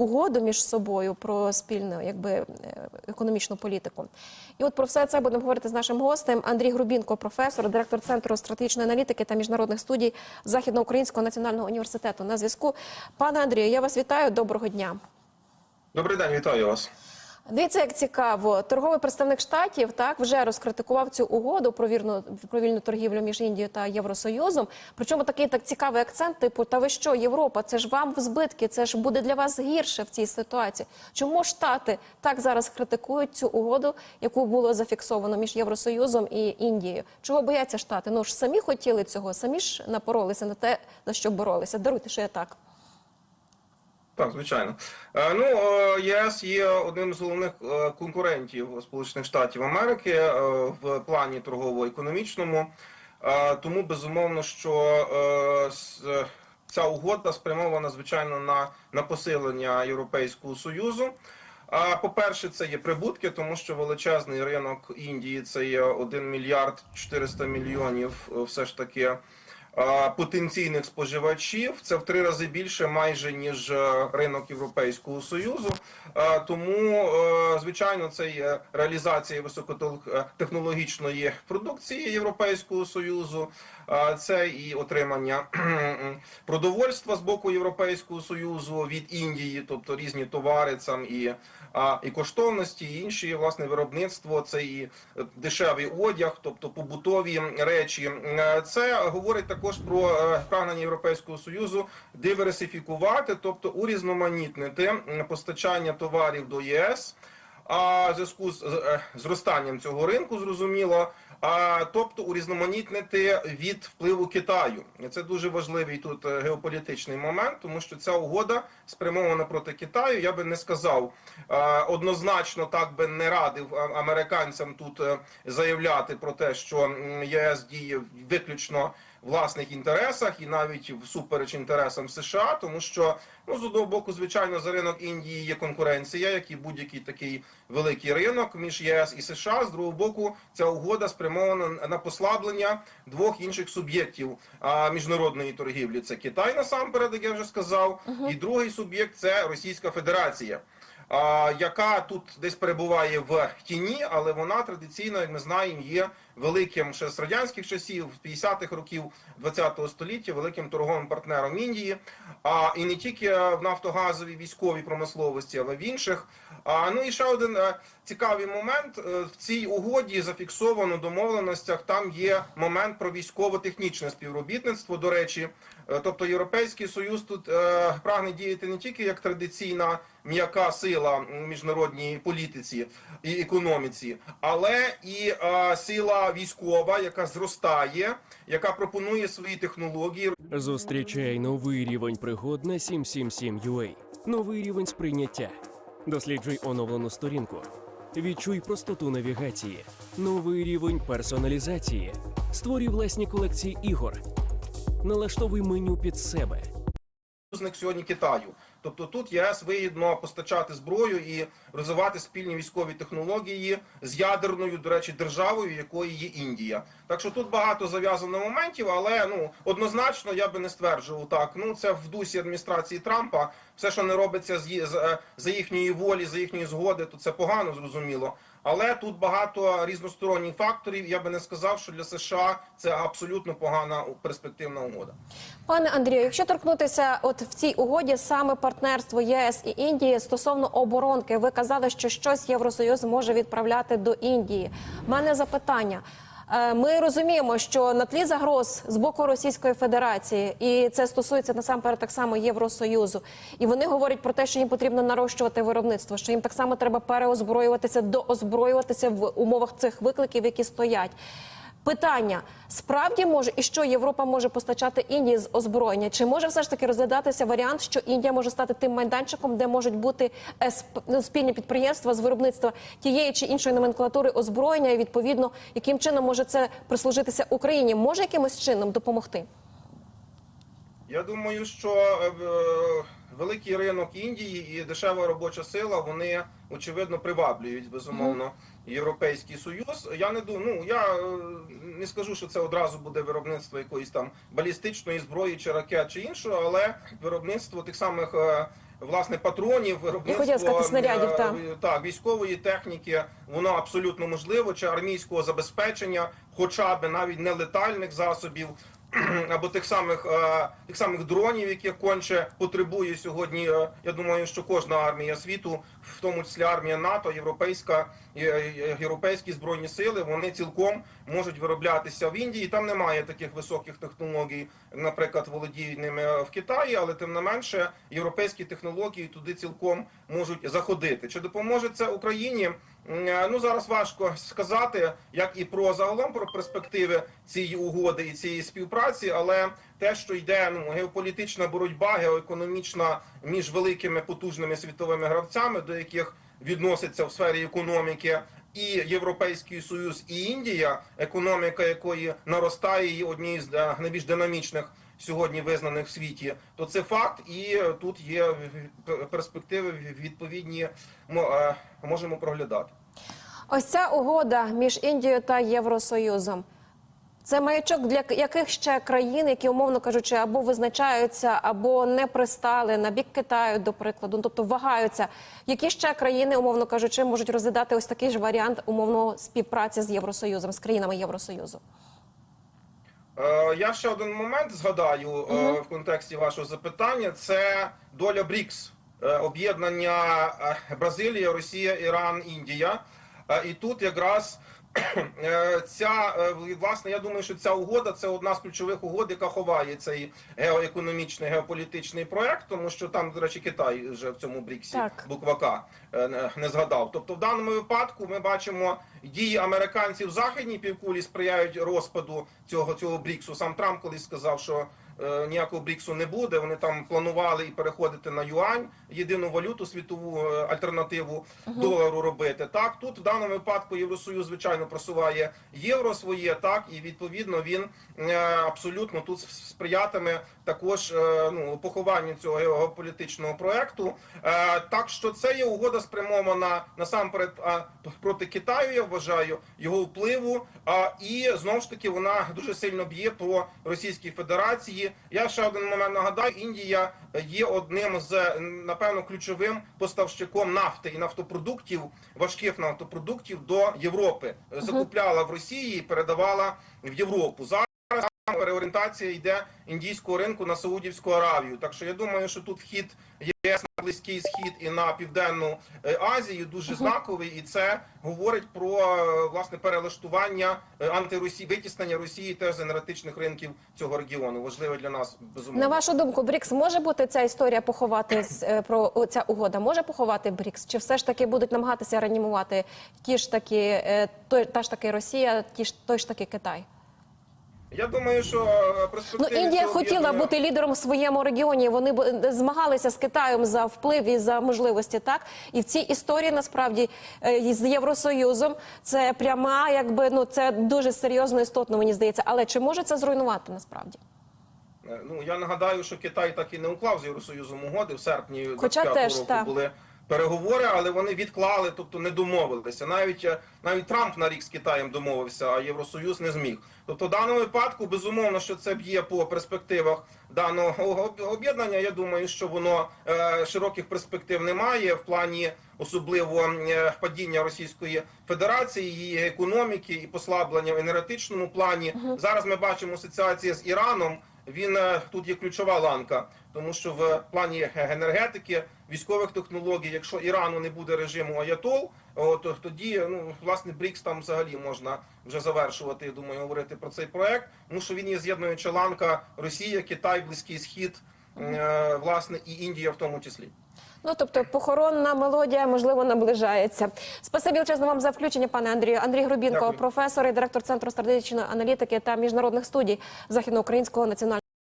угоду між собою про спільну якби е, економічну політику. І от про все це будемо говорити з нашим гостем Андрій Грубінко, професор, директор центру стратегічної аналітики та міжнародних студій Західноукраїнського національного університету. На зв'язку, пане Андрію, я вас вітаю. Доброго дня. Добрий день, вітаю вас. Дивіться, як цікаво, торговий представник штатів так вже розкритикував цю угоду про вірну про вільну торгівлю між Індією та Євросоюзом. Причому такий так цікавий акцент, типу, та ви що, Європа, це ж вам в збитки, це ж буде для вас гірше в цій ситуації. Чому штати так зараз критикують цю угоду, яку було зафіксовано між Євросоюзом і Індією? Чого бояться штати? Ну ж самі хотіли цього, самі ж напоролися на те, за що боролися. Даруйте, що я так. Так, звичайно. Е, Ну, е, єС є одним з головних е, конкурентів Сполучених Штатів Америки в плані торгово-економічному. Тому безумовно, що ця угода спрямована звичайно на, на посилення Європейського союзу. А по-перше, це є прибутки, тому що величезний ринок Індії це є 1 мільярд 400 мільйонів, все ж таки потенційних споживачів. Це в три рази більше, майже ніж е, ринок Європейського союзу. Е, Тому, е, звичайно, це є реалізація високотехнологічної продукції Європейського союзу. Це і отримання продовольства з боку Європейського союзу від Індії, тобто різні товари там і, і коштовності, і інші власне виробництво. Це і е, дешевий одяг, тобто побутові речі. Е, Це говорить також про е, прагнення Європейського союзу диверсифікувати, тобто урізноманітнити постачання товарів до ЄС. А в зв'язку з зростанням цього ринку, зрозуміло, а тобто урізноманітнити від впливу Китаю. Це дуже важливий тут е, геополітичний момент, тому що ця угода спрямована проти Китаю. Я би не сказав однозначно, так би не радив американцям тут е, заявляти про те, що ЄС діє виключно власних інтересах і навіть всупереч інтересам США, тому що ну з одного боку, звичайно, за ринок Індії є конкуренція, як і будь-який такий великий ринок між ЄС і США. З другого боку, ця угода спрямована на послаблення двох інших суб'єктів міжнародної торгівлі. Це Китай насамперед, як я вже сказав, і другий суб'єкт це Російська Федерація. Яка тут десь перебуває в тіні, але вона традиційно, як ми знаємо, є великим ще з радянських часів, 50-х років 20-го століття, великим торговим партнером Індії. А і не тільки в нафтогазовій військовій промисловості, але в інших. А ну і ще один е, цікавий момент Е, в цій угоді зафіксовано домовленостях. Там є момент про військово-технічне співробітництво. До речі, тобто Європейський Союз тут е, прагне діяти не тільки як традиційна м'яка сила в міжнародній політиці і економіці, але і е, сила військова, яка зростає, яка пропонує свої технології, Зустрічай новий рівень пригод на 777 UA. Новий рівень сприйняття. Досліджуй оновлену сторінку. Відчуй простоту навігації. Новий рівень персоналізації. Створюй власні колекції ігор. Налаштовуй меню під себе. союзник сьогодні Китаю. Тобто тут ЄС вигідно постачати зброю і розвивати спільні військові технології з ядерною, до речі, державою, якою є Індія. Так що тут багато зав'язано моментів, але ну однозначно я би не стверджував так. Ну це в дусі адміністрації Трампа. Все, що не робиться з е, за їхньої волі, за їхньої згоди, то це погано зрозуміло. Але тут багато різносторонніх факторів. Я би не сказав, що для США це абсолютно погана перспективна угода. Пане Андрію, якщо торкнутися, от в цій угоді саме партнерство ЄС і Індії стосовно оборонки, ви казали, що щось Євросоюз може відправляти до Індії. У мене запитання. Е, Ми розуміємо, що на тлі загроз з боку Російської Федерації, і це стосується насамперед так само Євросоюзу. І вони говорять про те, що їм потрібно нарощувати виробництво, що їм так само треба переозброюватися, доозброюватися в умовах цих викликів, які стоять. Питання справді може і що Європа може постачати Індії з озброєння? Чи може все ж таки розглядатися варіант, що Індія може стати тим майданчиком, де можуть бути е, ну, спільні підприємства з виробництва тієї чи іншої номенклатури озброєння, і відповідно яким чином може це прислужитися Україні? Може якимось чином допомогти? Я думаю, що е, великий ринок Індії і дешева робоча сила вони очевидно приваблюють безумовно європейський союз. Я не думаю, ну я е, не скажу, що це одразу буде виробництво якоїсь там балістичної зброї чи ракет чи іншого, але виробництво тих самих е, власне патронів, виробництво сказати, снарядів, е, так. військової техніки, воно абсолютно можливо, чи армійського забезпечення, хоча б навіть не летальних засобів. Або тих самих е, тих самих дронів, яких конче потребує сьогодні. е, Я думаю, що кожна армія світу, в тому числі армія НАТО, європейська е, європейські збройні сили, вони цілком можуть вироблятися в Індії. Там немає таких високих технологій, наприклад, володіють ними в Китаї, але тим не менше європейські технології туди цілком можуть заходити. Чи допоможе це Україні? Е, Ну зараз важко сказати, як і про загалом про перспективи цієї угоди і цієї співпраці, але те, що йде ну геополітична боротьба, геоекономічна між великими потужними світовими гравцями, до яких відноситься в сфері економіки. І Європейський Союз, і Індія, економіка якої наростає і однією з е, найбільш динамічних сьогодні визнаних в світі, то це факт, і тут є перспективи відповідні е, можемо проглядати. Ось ця угода між Індією та Євросоюзом. Це маячок для яких ще країн, які умовно кажучи, або визначаються, або не пристали на бік Китаю, до прикладу, ну, тобто вагаються. Які ще країни, умовно кажучи, можуть розглядати ось такий ж варіант умовно співпраці з Євросоюзом, з країнами Євросоюзу? Е, Я ще один момент згадаю е, в контексті вашого запитання. Це доля БРІКС, е, об'єднання Бразилія, Росія, Іран, Індія. Е, І тут якраз е, ця е, власне, я думаю, що ця угода це одна з ключових угод, яка ховає цей геоекономічний геополітичний проект, тому що там, до речі, Китай вже в цьому БРІКСі Так. буква К не- згадав. Тобто, в даному випадку ми бачимо дії американців в західній півкулі сприяють розпаду цього цього Бріксу. Сам Трамп колись сказав, що ніякого Бріксу не буде. Вони там планували і переходити на юань, єдину валюту, світову е, альтернативу долару робити. Так тут в даному випадку Євросоюз звичайно просуває євро своє, так і відповідно він е, абсолютно тут сприятиме також е, ну похованню цього геополітичного проекту. Е, Так що це є угода спрямована насамперед проти Китаю. Я вважаю його впливу. А і знову ж таки вона дуже сильно б'є по Російській Федерації. Я ще один момент нагадаю: Індія є одним з напевно ключовим поставщиком нафти і нафтопродуктів, важких нафтопродуктів до Європи. Закупляла в Росії і передавала в Європу. Переорієнтація йде індійського ринку на Саудівську Аравію. Так що я думаю, що тут вхід ЄС на близький схід і на південну е, Азію дуже знаковий, і це говорить про е, власне перелаштування е, антиросії, витіснення Росії теж з енергетичних ринків цього регіону. Важливе для нас безумовно. На вашу думку, Брікс може бути ця історія поховати про ця угода? Може поховати Брікс? Чи все ж таки будуть намагатися реанімувати ті ж таки, е, той та ж таки Росія, ті ж той ж таки Китай? Я думаю, що е, Ну Індія цього хотіла бути лідером в своєму регіоні. Вони б е, змагалися з Китаєм за вплив і за можливості. Так і в цій історії насправді е, з Євросоюзом це пряма, якби ну це дуже серйозно істотно. Мені здається, але чи може це зруйнувати насправді? Ну я нагадаю, що Китай так і не уклав з Євросоюзом угоди в серпні Хоча теж, року та. були переговори, але вони відклали, тобто не домовилися. Навіть е, навіть Трамп на рік з Китаєм домовився, а Євросоюз не зміг. Тобто, в даному випадку безумовно, що це б'є по перспективах даного об'єднання. Я думаю, що воно е, широких перспектив немає в плані особливо е, падіння Російської Федерації, її економіки і послаблення в енергетичному плані. Зараз ми бачимо асоціація з Іраном. Він е, тут є ключова ланка, тому що в плані енергетики, військових технологій, якщо Ірану не буде режиму Аятол, то тоді ну власне Брікс там взагалі можна вже завершувати. Я думаю, говорити про цей проект, тому що він є з'єднуюча ланка Росія, Китай, Близький Схід, е, власне, і Індія в тому числі. Ну тобто похоронна мелодія можливо наближається. Спасибі величезно вам за включення, пане Андрію. Андрій Грубінко, Дякую. професор і директор центру стратегічної аналітики та міжнародних студій Західноукраїнського національного.